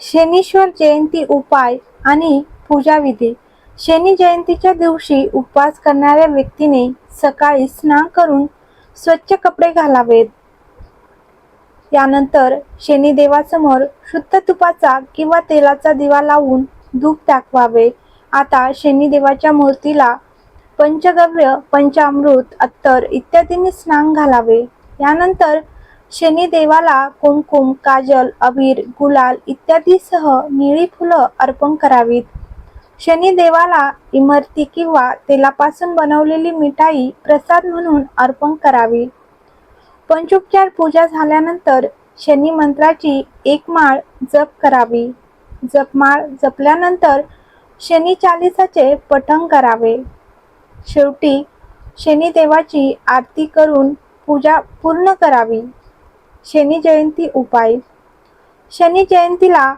शनीश्वर जयंती उपाय आणि पूजाविधी. शनी जयंतीच्या दिवशी उपवास करणाऱ्या व्यक्तीने सकाळी स्नान करून स्वच्छ कपडे घालावेत. यानंतर शनिदेवासमोर शुद्ध तुपाचा किंवा तेलाचा दिवा लावून धूप दाखवावे आता शनिदेवाच्या मूर्तीला पंचगव्य पंचामृत अत्तर इत्यादींनी स्नान घालावे. यानंतर शनिदेवाला कुंकुम काजल अबीर गुलाल इत्यादीसह निळी फुलं अर्पण करावीत. शनिदेवाला इमरती किंवा तेलापासून बनवलेली मिठाई प्रसाद म्हणून अर्पण करावी. पंचोपचार पूजा झाल्यानंतर शनी मंत्राची एक माळ जप करावी. जपमाळ जपल्यानंतर शनी चालिसाचे पठण करावे. शेवटी शनिदेवाची आरती करून पूजा पूर्ण करावी. शनी जयंती उपाय. शनी जयंतीला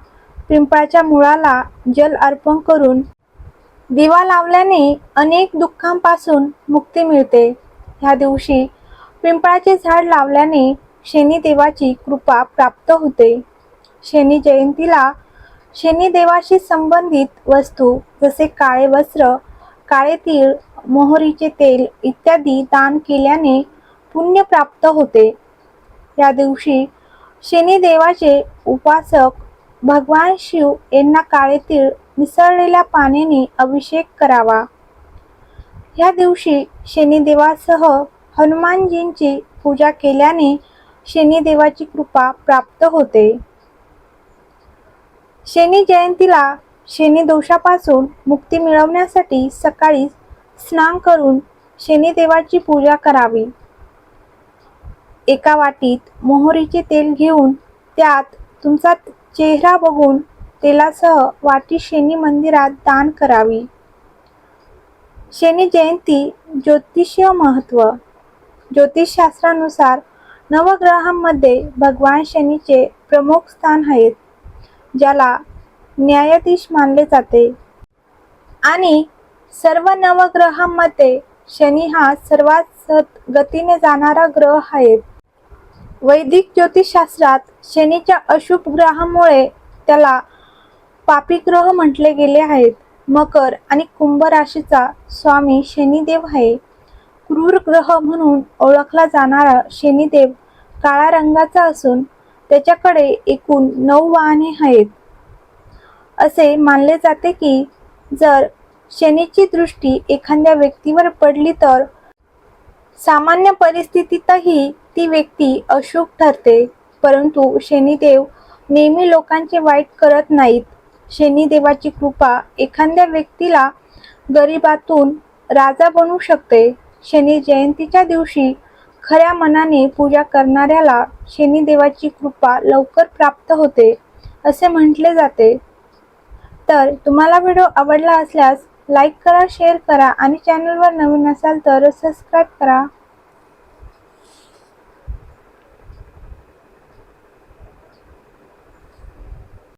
पिंपळाच्या मुळाला जल अर्पण करून दिवा लावल्याने अनेक दुःखांपासून मुक्ती मिळते. ह्या दिवशी पिंपळाचे झाड लावल्याने शनिदेवाची कृपा प्राप्त होते. शनी जयंतीला शनिदेवाशी संबंधित वस्तू जसे काळे वस्त्र काळे तीळ मोहरीचे तेल इत्यादी दान केल्याने पुण्य प्राप्त होते. या दिवशी शनिदेवाचे उपासक भगवान शिव यांना काळे तीळ मिसळलेल्या पाण्याने अभिषेक करावा. या दिवशी शनिदेवासह हनुमानजींची पूजा केल्याने शनिदेवाची कृपा प्राप्त होते. शनी जयंतीला शनी दोषापासून मुक्ती मिळवण्यासाठी सकाळी स्नान करून शनिदेवाची पूजा करावी. एका वाटीत मोहरीचे तेल घेऊन त्यात तुमचा चेहरा बघून तेलासह वाटी शनी मंदिरात दान करावी. शनी जयंती ज्योतिषीय महत्त्व. ज्योतिषशास्त्रानुसार नवग्रहांमध्ये भगवान शनीचे प्रमुख स्थान आहेत ज्याला न्यायाधीश मानले जाते. आणि सर्व नवग्रहांमध्ये शनी हा सर्वात सत गतीने जाणारा ग्रह आहे वैदिक ज्योतिषशास्त्रात शनीच्या अशुभ ग्रहामुळे त्याला पापी ग्रह म्हटले गेले आहेत. मकर आणि कुंभ राशीचा स्वामी शनिदेव आहे. क्रूर ग्रह म्हणून ओळखला जाणारा शनिदेव काळ्या रंगाचा असून त्याच्याकडे एकूण नऊ वाहने आहेत. असे मानले जाते की जर शनीची दृष्टी एखाद्या व्यक्तीवर पडली तर सामान्य परिस्थितीतही ती व्यक्ती अशुभ ठरते. परंतु शनिदेव नेहमी लोकांचे वाईट करत नाहीत. शनिदेवाची कृपा एखाद्या व्यक्तीला गरिबातून राजा बनू शकते. शनी जयंतीच्या दिवशी खऱ्या मनाने पूजा करणाऱ्याला शनिदेवाची कृपा लवकर प्राप्त होते असे म्हटले जाते. तर तुम्हाला व्हिडिओ आवडला असल्यास लाईक करा शेअर करा आणि चॅनलवर नवीन असाल तर सबस्क्राईब करा.